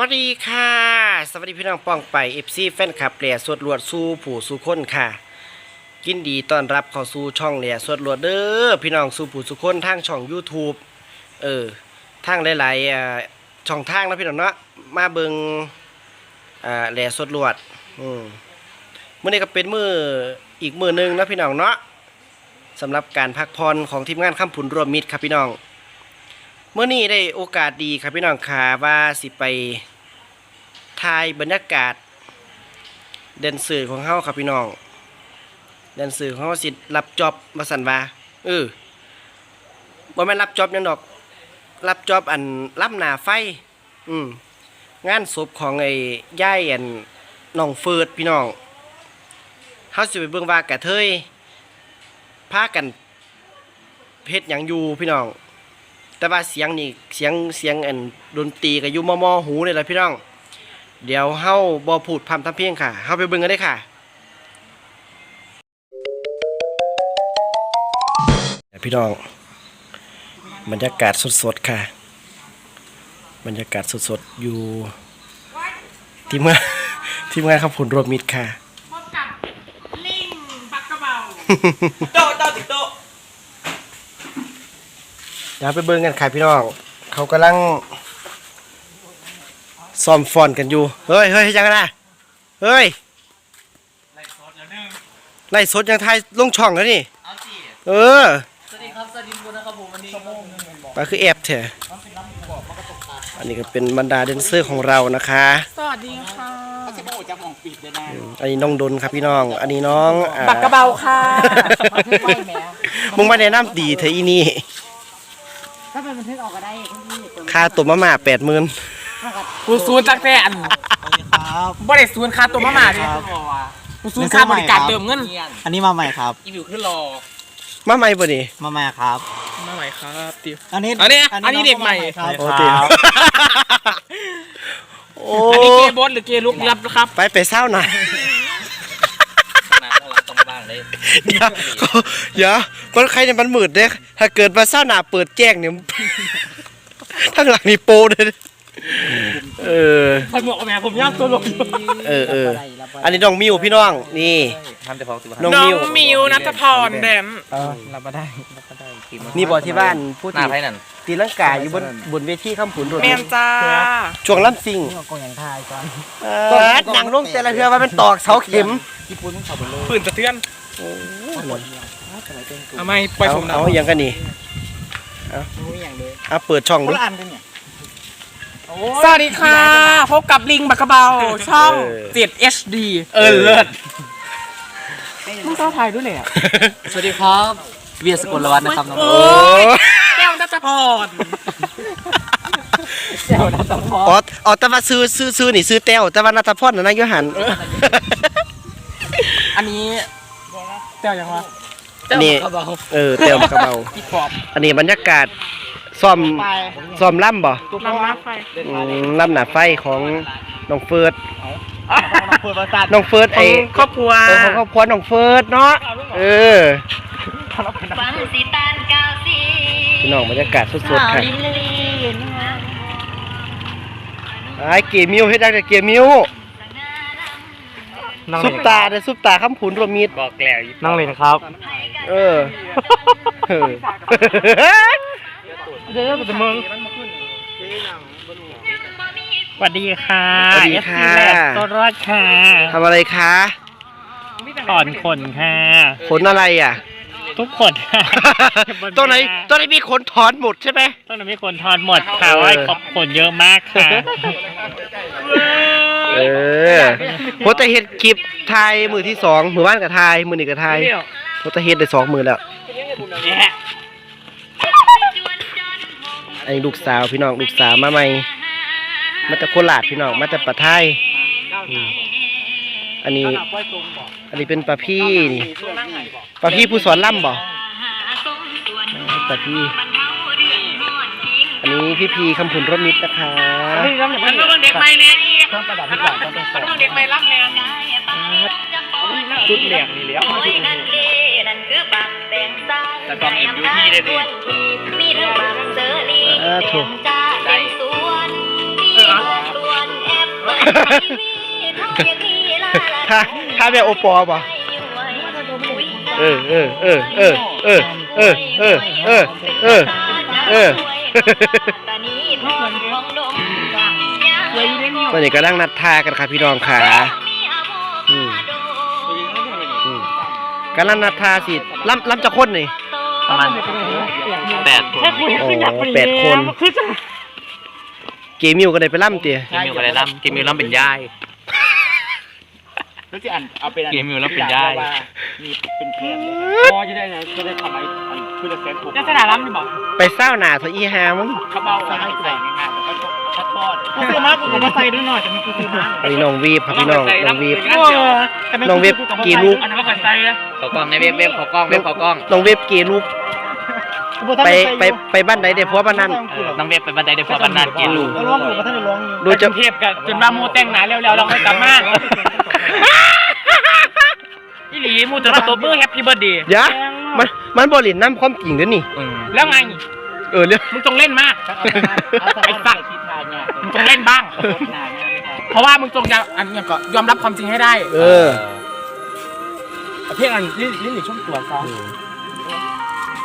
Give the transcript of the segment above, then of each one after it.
วัสดีค่ะ สวัสดีพี่น้องป้องไปเอฟซีแฟนคลับแหล่สวดลวดสู้ผู้สู้คนค่ะยินดีต้อนรับเข้าสู่ช่องแหล่สวดลวดเด้อพี่น้องสู้ผู้สู้คนทางช่อง YouTube เออทางหลายๆช่องทางนะพี่น้องเนาะมาเบิงอ่าแหล่สวดลวดอืมมื้อนี้ก็เป็นมืออีกมือหนึ่งนะพี่น้องเนาะสำหรับการพักผ่อนของทีมงานคำผุนรวมมิตรครับพี่น้อง เมื่อนี้ได้โอกาสดีครับพี่น้องขาว่าสิไปถ่ายบรรยากาศเดนสื่อของเฮาครับพี่น้องเดนสื่อของเฮาสิรับจอบมาสั่นว่าเออบ่แม่นรับจอบยังดอก รับจอบอันรับหนาไฟ อืมงานศพของไอ้ย่ายอันน้องเฟิร์ดพี่น้องเฮาสิไปเบิ่งว่ากะเทยพากันเฮ็ดหยังอยู่พี่น้อง แต่ว่าเสียงนี่เสียงเสียงอันดนตรีก็อยู่มอมอหูเลยล่ะพี่น้อง เดี๋ยวเฮาบ่พูดพร่ำทำเพลงค่ะเฮาไปเบิ่งกันได้ค่ะ พี่น้อง บรรยากาศสดๆค่ะ บรรยากาศสดๆอยู่ที่เมื่อที่เมื่อครับผลรวมมิตรค่ะพบกับลิงปักกระเบาโตะโตะติดโตะเดี๋ยวไปเบิ่งกันค่ะพี่น้อง เขากำลังซ้อมฟอนกันอยู่ เฮ้ยเฮ้ยเฮ็ดยังไงนะเฮ้ยไล่ซอสแล้วหนึ่งไล่สดยังไทยลงช่องแล้วนี่ เอาสิเออ สวัสดีครับสวัสดีคุณนะครับผมวันนี้ปาคือแอบเถอะอันนี้ก็เป็นบรรดาแดนเซอร์ของเรานะคะ สวัสดีค่ะจะโม่จะมองปิดเลยนะอันนี้น้องดนครับพี่น้อง อันนี้น้องอ่าปักกระเบาค่ะ มึงมาแนะนำดีเธอะอีนี่ ถ้าเป็นบันทึกออกก็ได้คุณพี่เปิดค่าตัวมาม่าแปดหมื่นกูซูนจักแต่อันสวัสดีครับ บ่ได้ซูนค่าตัวมาหมาดิกูซูนค่าบริการเติมเงินอันนี้มาใหม่ครับ อีวิวขึ้นรอมาใหม่บ่นี่ มาใหม่ครับ มาใหม่ครับติว อันนี้อันนี้อันนี้เด็กใหม่ ครับโอเคโอ้อันนี้เกย์บอสหรือเกย์ลุกรับครับไปไปเศร้าหน่อยน้ำเราต้องบ้างเลย เดี๋ยวเดี๋ยว มันใครเนี่ยมันมืดเด้ถ้าเกิดมาเศร้าหนาเปิดแจ้งเนี่ยทั้งหลังนี่โปเลยเออพันหมวกกับแม่ผมย่างตัวลงเออเอออันนี้น้องมิวพี่น้องนี่ทำแต่พอตัวน้องน้องมิวมิวนัทพรแดนรับมาได้รับมาได้กินนี่บอกที่บ้านพูดหน้าถึงไพ่นั่นตีลังกาอยู่บนบนเวทีข้ามผุนรถแมนจ้าช่วงลำซิงนี่ก็กงอย่างทายก่อนเออหนังลงแต่ละเทือว่ามันตอกเสาเข็มญี่ปุ่นขับไปเลยผื่นสะเทือน ทำไมปล่อยเอาผมนะเอาอย่างกันนี่รู้อย่างเลยเอาเปิดช่องคดูนละอันกันเนี่ยสวัสดีค่ะพบกับลิงปักกระเบาช่อง 7 HD เออเลิศมึงเจ้าไทยด้วยเลยอะสวัสดีครับเวียสกลวัฒน์นะครับน้องโอ้โอ้ยแก้วนัทพรเจ้านัทพรอ๋ออ๋อแต่ว่าซื้อซื้อซื้อนี่ซื้อแต้วแต่ว่านัทพรน่ะนายโยหันอันนี้แก้วยังวะ อันนี้กระเบาเออแต้วกระเบาพี่ขอบอันนี้บรรยากาศซ่อมซ่อมล่ำบ่ลำน้ำไฟอืมล่ำหนาไฟของน้องเฟิร์สเปิดประสาทน้องเฟิร์สขอไอ้งครอบครัวเออของครอบครัวน้องเฟิร์สเนาะเออฟังสีตานกาวสีพี่น้องบรรยากาศสดๆค่ะลิลลีนะคะไอ้เกมิวเฮ็ดได้แต่เกมิว ซุปตาเด้อซุปตาคำผุนรวมมิตรบอกแล้วน้องเลนครับ เออเออเดี๋ยวจะมึงสวัสดีค่ะสวัสดีค่ะต้นรอดค่ะทำอะไรคะถอนขนค่ะ ขนอะไรอะ ทุกคนค่ะตัวไหนตัวไหนมีขนถอนหมดใช่ไหม ต้องมีคนถอนหมดค่ะเออ ว่าขอบขนเยอะมากค่ะ เออโพสต์เฮ็ดคลิปทายมือที่สองมือบ้านกับทายมือนี่กับทายโพสต์เฮ็ดได้สองมือแล้ว อันนี้ลูกสาวพี่น้องลูกสาวมาใหม่มาจากโคราชพี่น้องมาจากปะไทยอืมอันนี้ อันนี้เป็นปลาพี่นี่ปลาพี่ผู้สอนล่ำบ่ปลาพี่ อันนี้พี่พีคำผุนรถมิตรนะคะมันต้องเด็กใหม่เนี่ยมันต้องเด็กใหม่รับเนี่ยจุดเหลี่ยงนี่เลี้ยวนั่นคือบักแตงซ้ายแต่ต้องเอ็มยูที่เลยดิมีทั้งบักเซอรี่เออถูกจ้าเป็นสวนมีล้วนถ้าถ้าแม่โอปอป่ะเออเออเออเออเออเออเออเออเออ เออตอนนี้กำลังนัดทากันค่ะพี่น้องขาอืมอืมกำลังนัดทาสิล้ำล้ำจะคนนี่ประมาณแปดคนอ๋อแปดคนเกมิวก็ได้ไปล่ำเตี๋ยกิมมิวก็ได้รับกิมมิวรับเป็นยายแล้วที่อันเอาเป็นเกมอยู่แล้วเป็นได้มีเป็นแคนพอจะได้จะได้ทำไอ้อัน คือจะเซ็ตผมลักษณะล้ำนี่บอกไปเศร้าหนาเถอะอีหามึงเขาเบาใส่ใส่ง่ายๆแล้วก็ชัดทอดกูซื้อมากูก็มาใส่ด้วยหน่อยแต่มันกูซื้อมาอันนี้น้องวีบครับพี่น้องน้องวีบโอ้แต่ไม่น้องเว็บกี่ลูก อันนั้นก็ใส่นะเขากล้องในเว็บเว็บเขากล้องเว็บเขากล้องน้องเว็บเกลูกไปไปไปบ้านไหนเดี๋ยวพัวบ้านนั้นเออน้องเว็บไปบันไดได้พอบันนัดกินลูกร้องอยู่ก็ท่านร้องอยู่ดูจะเทียบกันจนว่ามูแต่งหนาเร็วๆเราค่อยกลับมาอีหลีมูจะมาตบมือแฮปปี้เบิร์ดเดย์เดี๋ยว มันมันบริณน้ำความจริงเด้วยนี่อืมแล้วไง เออเรื่อง มึงจงเล่นมาก ไอ้สัตว์มึงจงเล่นบ้าง เพราะว่ามึงจงยอมอันนี้ก็ยอมรับความจริงให้ได้เออเพียงอันนี่นี่หลีช่วงตัวซอง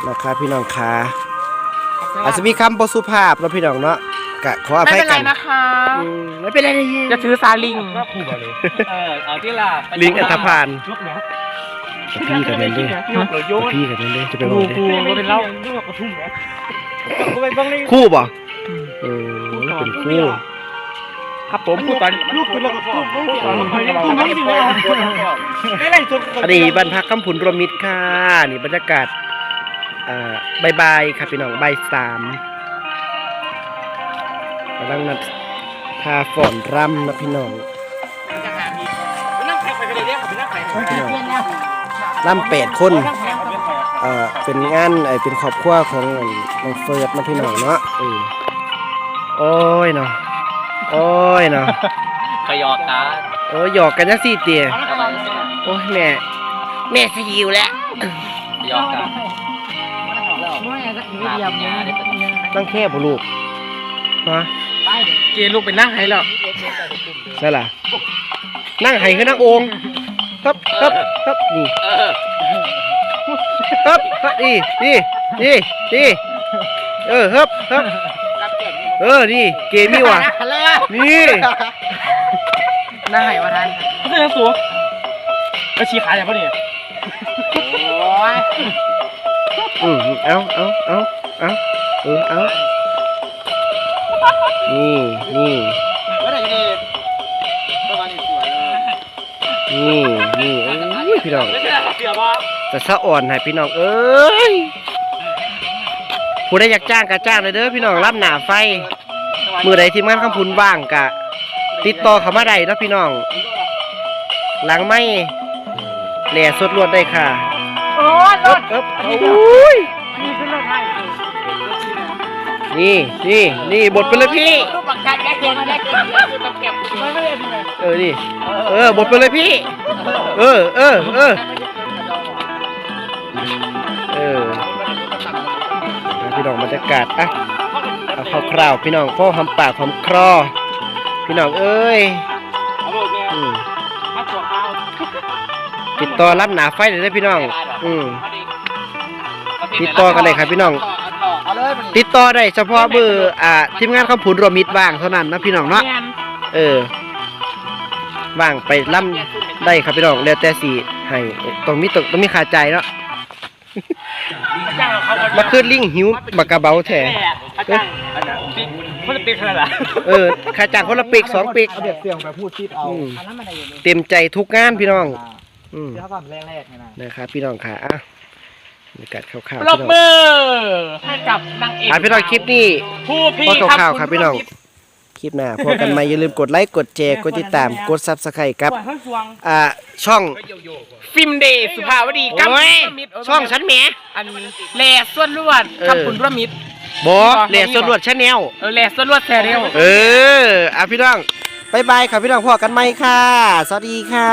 นะครับพี่น้องขาอาจจะมีคำบสุภาพเนาะพี่น้องเนาะกะขออไม่ภัยเป็นไรกันนะคะอืมไม่เป็นไรเลยจะถือซาลิงเออเอาที่ล่ะลิงอันธพาลยกแล้วพี่กับแมนเด้ยกเลยโยนพี่กับแมนเด้จะไปกูบอกกูเด้กูเป็นเล่ากูทุ่มกูไปบ้างเลยคู่บ่เออเป็นคู่ครับผมพูดตอนลูกคุณแล้วก็พูดพูดตอนพูดไม่ดีเลยไม่ไรจนอันนี้บ้านพักคำผุนรวมมิตรค่ะนี่บรรยากาศอ่าบายบายครับพี่น้องบ่ายสามกำลังนัดทาฝอนรำนะพี่น้องนั่งใครไปกันเลยเนี่ยผมนั่งใครพี่น้อง รำแปดคนเอ่อเป็นงานไอเป็นครอบครัวของน้องเฟิร์สนะพี่น้องเนาะเออโอ้ยเนาะโอ้ยเนาะขยอกการโอ้ยหยอกกันนะสิเตี๋ยโอ้ยแม่แม่สยิวแล้วขยอกการมาเป็นยาได้เป็นต้องแค่บุลูกฮะเกลูกเป็นนั่งให้แล้วใช่ล่ะนั่งไห้คือนั่งโองค รับครับครับนี่เออครับครับนี่นี่นี่นี่เออครับครับเออนี่เกมนี่ว่ะนี่นั่งให้มาทันไม่ใช่สูงแล้วชี้ขาอย่างพอดีโอ้ยอืมเอาเอาเอาเอาเออเอานี่นี่ว่าไหนดีปร นี่นี่โอ้ยพี่น้องไม่ใช่เสียบ่จะสะอ่อนให้พี่น้องเอ้ยผู้ใดอยากจ้างก็จ้างเลยเด้อพี่น้องรับหนาไฟ มือใดทีมงานคำพุนว่างกะ ติดต่อเขามาได้เนาะพี่น้อง หลังไม่แหล่สดรวดได้ค่ะโอ้ยเอ๊บเอ๊บโอ้ย นี่นี่นี่บทไปเลยพี่ รูปหลักการแยกเก็บแยกเก็บต้องเก็บไม่ได้เลยเออนี่เออบทไปเลยพี่ เออเออเออเออพี่น้องบรรยากาศอะเอาคร่าวๆพี่น้องพ่อหอมปากหอมครอ พี่น้องเอ้ยเอาลูกเนี่ยอืมมาตัวเขาติดต่อรับหนาไฟเลยนะพี่น้อง อืมติดต่อกันเลยครับพี่น้อง ติดต่อได้เฉพาะเบอร์อ่าทีมงานคำผุนรวมมิตรว่างเท่านั้นนะพี่น้องเนาะเออว่างไปล่ำได้ครับพี่น้องแล้วแต่สีให้ต้องมีต้องต้องมีค่าใจายเนาะจ้างเขามาคืนลิงหิวบักกระเบาแท้อาจารย์อาจารย์เขาจะเป็นขนาดไหนเออค่าจ้างคนละปีกสองปีกเอาเด็กเสียงไปพูดคิดเอาอืมอันนั้นมันอะไรอยู่ในเต็มใจทุกงานพี่น้องอืมเดี๋ยวก่อนแรกๆเนี่ยนะนะครับพี่น้องค่ะอะ บรรยากาศคร่าวๆปรพี่บน้องมือให้กับนางเอกอะพี่น้องคลิปนี้ผู้พี่พอคร่าวๆครับพี่น้องคลิปหน้าพบกันใหม่อย่าลืมกดไลค์กดแชร์กดติดตามกดซับสไครต์ครับอ่าช่องฟิล์มเดย์สุภาวดีกับโอ้ยช่องฉันแหมอันแหล่ส่วนลวดเออคำคุณระมิดบอเหลียสรวดชาแนลเออแหล่ส่วนลวดแทเรียวเอออะพี่น้องบายบายครับพี่น้องพอกันไหมค่ะ สวัสดีค่ะ